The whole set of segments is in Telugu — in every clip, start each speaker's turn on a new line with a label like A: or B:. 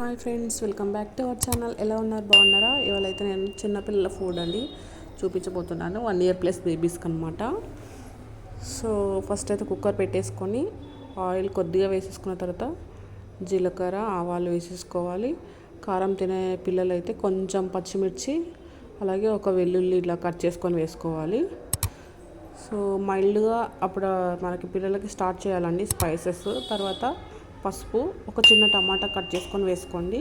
A: Hi friends welcome back to our channel. ఎలా ఉన్నారు? బాగున్నారా? ఇవాళ అయితే నేను చిన్నపిల్లల ఫుడ్ అండి చూపించబోతున్నాను. వన్ ఇయర్ ప్లస్ బేబీస్కి అనమాట సో ఫస్ట్ అయితే కుక్కర్ పెట్టేసుకొని ఆయిల్ కొద్దిగా వేసేసుకున్న తర్వాత జీలకర్ర ఆవాలు వేసేసుకోవాలి. కారం తినే పిల్లలు అయితే కొంచెం పచ్చిమిర్చి అలాగే ఒక వెల్లుల్లి ఇట్లా కట్ చేసుకొని వేసుకోవాలి. సో మైల్డ్గా అప్పుడు మనకి పిల్లలకి స్టార్ట్ చేయాలండి స్పైసెస్ తర్వాత పసుపు ఒక చిన్న టమాటా కట్ చేసుకొని వేసుకోండి.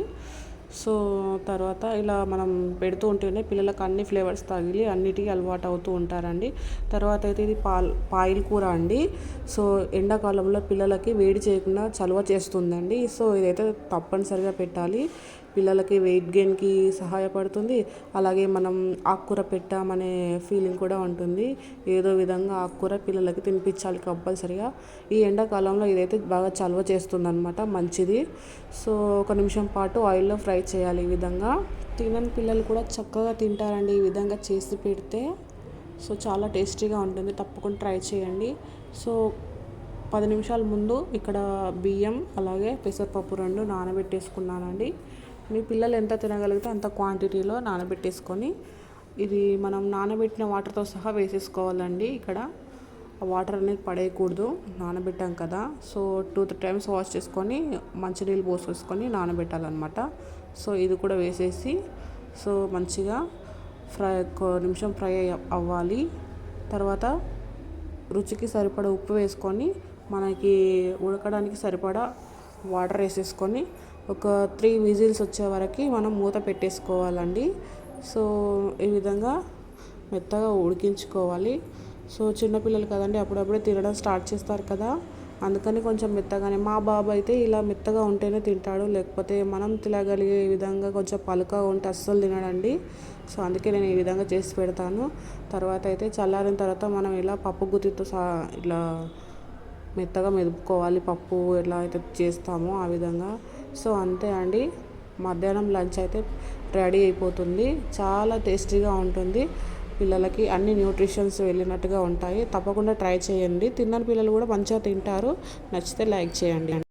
A: సో తర్వాత ఇలా మనం పెడుతూ ఉంటేనే పిల్లలకు అన్ని ఫ్లేవర్స్ తగిలి అన్నిటికీ అలవాటు అవుతూ ఉంటారండి. తర్వాత అయితే ఇది పాల్ పాయిల్ కూర అండి. సో ఎండాకాలంలో పిల్లలకి వేడి చేయకుండా చలువ చేస్తుందండి. సో ఇదైతే తప్పనిసరిగా పెట్టాలి. పిల్లలకి వెయిట్ గెయిన్కి సహాయపడుతుంది. అలాగే మనం ఆకుకూర పెట్టామనే ఫీలింగ్ కూడా ఉంటుంది. ఏదో విధంగా ఆకుకూర పిల్లలకి తినిపించాలి కంపల్సరిగా. ఈ ఎండాకాలంలో ఇదైతే బాగా చలవ చేస్తుంది అనమాట మంచిది. సో ఒక నిమిషం పాటు ఆయిల్లో ఫ్రై చేయాలి ఈ విధంగా. తినని పిల్లలు కూడా చక్కగా తింటారండి ఈ విధంగా చేసి పెడితే. సో చాలా టేస్టీగా ఉంటుంది. తప్పకుండా ట్రై చేయండి. సో పది నిమిషాల ముందు ఇక్కడ బియ్యం అలాగే పెసరపప్పు రెండు నానబెట్టేసుకున్నానండి. మీ పిల్లలు ఎంత తినగలిగితే అంత క్వాంటిటీలో నానబెట్టేసుకొని ఇది మనం నానబెట్టిన వాటర్తో సహా వేసేసుకోవాలండి ఇక్కడ. వాటర్ అనేది పడేయకూడదు నానబెట్టాం కదా. So two three times wash చేసుకొని మంచినీళ్ళు పోసేసుకొని నానబెట్టాలన్నమాట. సో ఇది కూడా వేసేసి సో మంచిగా ఫ్రై ఒక నిమిషం ఫ్రై అవ్వాలి. తర్వాత రుచికి సరిపడా ఉప్పు వేసుకొని మనకి ఉడకడానికి సరిపడా వాటర్ వేసేసుకొని ఒక త్రీ విజిల్స్ వచ్చే వరకు మనం మూత పెట్టేసుకోవాలండి. సో ఈ విధంగా మెత్తగా ఉడికించుకోవాలి. సో చిన్నపిల్లలు కదండి అప్పుడప్పుడే తినడం స్టార్ట్ చేస్తారు కదా. అందుకని కొంచెం మెత్తగానే మా బాబు అయితే ఇలా మెత్తగా ఉంటేనే తింటాడు. లేకపోతే మనం తినగలిగే విధంగా కొంచెం పలుకగా ఉంటే అస్సలు తినడండి. సో అందుకే నేను ఈ విధంగా చేసి పెడతాను. తర్వాత అయితే చల్లారిన తర్వాత మనం ఇలా పప్పు గుత్తితో సా ఇట్లా మెత్తగా మెదుపుకోవాలి. పప్పు ఎలా అయితే చేస్తామో ఆ విధంగా. సో అంతే అండి. మధ్యాహ్నం లంచ్ అయితే రెడీ అయిపోతుంది. చాలా టేస్టీగా ఉంటుంది. పిల్లలకి అన్ని న్యూట్రిషన్స్ వెళ్ళినట్టుగా ఉంటాయి. తప్పకుండా ట్రై చేయండి. తిన్న పిల్లలు కూడా మంచిగా తింటారు. నచ్చితే లైక్ చేయండి.